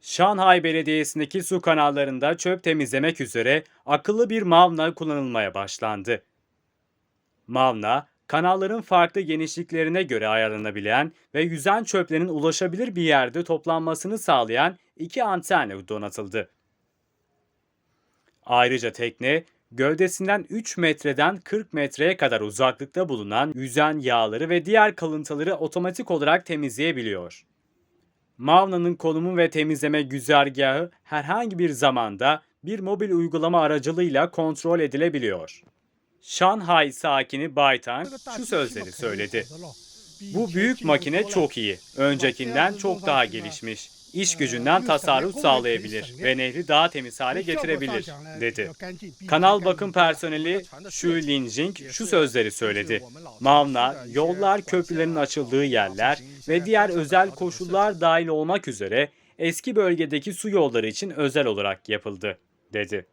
Şanhay Belediyesi'ndeki su kanallarında çöp temizlemek üzere akıllı bir mavna kullanılmaya başlandı. Mavna, kanalların farklı genişliklerine göre ayarlanabilen ve yüzen çöplerin ulaşabilir bir yerde toplanmasını sağlayan iki antenle donatıldı. Ayrıca tekne, gövdesinden 3 metreden 40 metreye kadar uzaklıkta bulunan yüzen yağları ve diğer kalıntıları otomatik olarak temizleyebiliyor. Mavna'nın konumu ve temizleme güzergahı herhangi bir zamanda bir mobil uygulama aracılığıyla kontrol edilebiliyor. Şanhay sakini Baytang şu sözleri söyledi. Bu büyük makine çok iyi. Öncekinden çok daha gelişmiş. İş gücünden tasarruf sağlayabilir ve nehri daha temiz hale getirebilir, dedi. Kanal bakım personeli Xu Linjing şu sözleri söyledi. Mavna, yollar, köprülerin açıldığı yerler ve diğer özel koşullar dahil olmak üzere eski bölgedeki su yolları için özel olarak yapıldı, dedi.